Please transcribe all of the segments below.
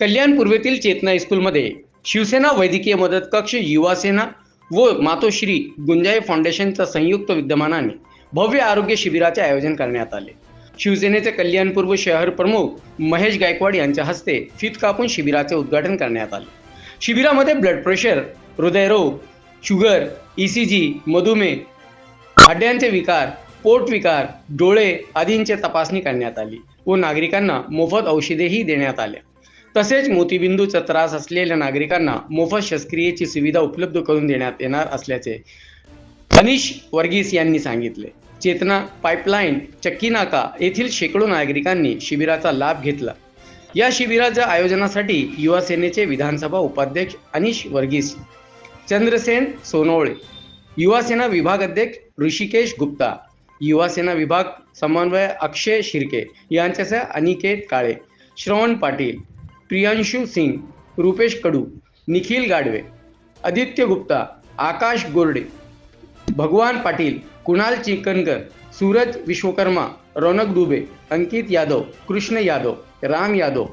कल्याण पूर्वेतील चेतना स्कूलमध्ये शिवसेना वैद्यकीय मदत कक्ष युवासेना व मातोश्री गुंजाई फाउंडेशनच्या संयुक्त विद्यमानाने भव्य आरोग्य शिबिराचे आयोजन करण्यात आले. शिवसेनेचे कल्याण पूर्व शहर प्रमुख महेश गायकवाड यांच्या हस्ते फीत कापून शिबिराचे उद्घाटन करण्यात आले. शिबिरामध्ये ब्लड प्रेशर हृदयरोग शुगर ई सी जी मधुमेह हाड्यांचे विकार पोट विकार डोळे आदींचे तपासणी करण्यात आली व नागरिकांना मोफत औषधेही देण्यात आल्या. तसेच मोतीबिंदूचा त्रास असलेल्या नागरिकांना मोफत शस्त्रक्रियेची सुविधा उपलब्ध करून देण्यात येणार असल्याचे अनिश वर्गीस यांनी सांगितले. चेतना पाईपलाईन चक्की नाका येथील शेकडो नागरिकांनी शिबिराचा लाभ घेतला. या शिबिराच्या आयोजनासाठी युवा सेनेचे विधानसभा उपाध्यक्ष अनिश वर्गीस चंद्रसेन सोनवळे युवा सेना विभाग अध्यक्ष ऋषिकेश गुप्ता युवा सेना विभाग समन्वय अक्षय शिर्के यांच्यासह अनिकेत काळे श्रवण पाटील प्रियांशु सिंग रुपेश कडू निखिल गाडवे आदित्य गुप्ता आकाश गोरडे भगवान पाटील कुणाल चिकनकर सूरज विश्वकर्मा रौनक दुबे अंकित यादव कृष्ण यादव राम यादव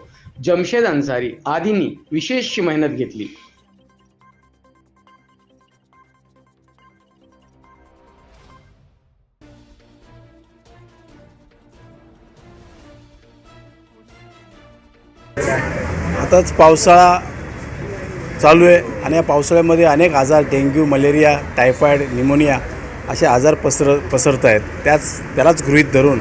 जमशेद अन्सारी आदींनी विशेष मेहनत घेतली. आताच पावसाळा चालू आहे आणि या पावसाळ्यामध्ये अनेक आजार डेंग्यू मलेरिया टायफॉईड निमोनिया असे आजार पसर पसरत आहेत. त्याच त्यालाच गृहीत धरून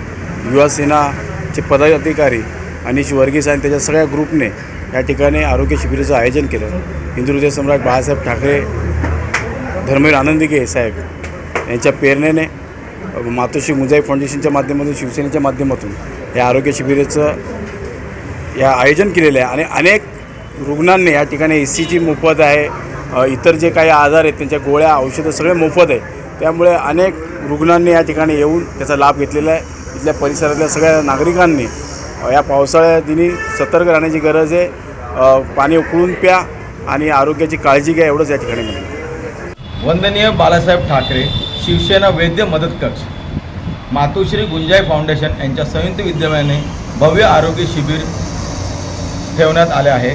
युवासेनाचे पदाधिकारी अनिश वर्गीस आणि त्याच्या सगळ्या ग्रुपने या ठिकाणी आरोग्य शिबिराचं आयोजन केलं. हिंदुहृदय सम्राट बाळासाहेब ठाकरे धर्मवीर आनंदिके साहेब यांच्या प्रेरणेने मातोश्री मुजाई फाउंडेशनच्या माध्यमातून शिवसेनेच्या माध्यमातून या आरोग्य शिबिराचं या आयोजन केलेलं आहे. आणि अनेक रुग्णांनी या ठिकाणी ए सी जी मोफत आहे इतर जे काही आजार आहेत त्यांच्या गोळ्या औषधं सगळे मोफत आहे. त्यामुळे अनेक रुग्णांनी या ठिकाणी येऊन त्याचा लाभ घेतलेला आहे. इथल्या परिसरातल्या सगळ्या नागरिकांनी या पावसाळ्या दिनी सतर्क राहण्याची गरज आहे. पाणी उकळून प्या आणि आरोग्याची काळजी घ्या एवढंच या ठिकाणी म्हणेन वंदनीय बाळासाहेब ठाकरे शिवसेना वैद्य मदत कक्ष मातोश्री गुंजाई फाउंडेशन यांच्या संयुक्त विद्यमाने भव्य आरोग्य शिबिर ठेवण्यात आले आहे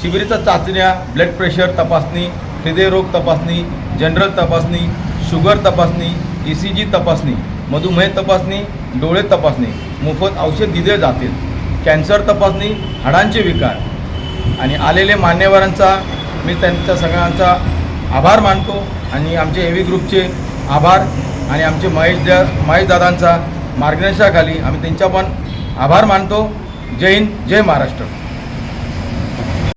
शिबिराच्या चाचण्या ब्लड प्रेशर तपासणी हृदयरोग तपासणी जनरल तपासणी शुगर तपासणी ई सी जी तपासणी मधुमेह तपासणी डोळे तपासणी मोफत औषध दिले जातील. कॅन्सर तपासणी हाडांचे विकार. आणि आलेले मान्यवरांचा मी त्यांच्या सगळ्यांचा आभार मानतो आणि आमचे एव्ही ग्रुपचे आभार आणि आमचे महेश दा महेशदादांचा मार्गदर्शनाखाली आम्ही त्यांचा पण आभार मानतो. जय हिंद जय महाराष्ट्र.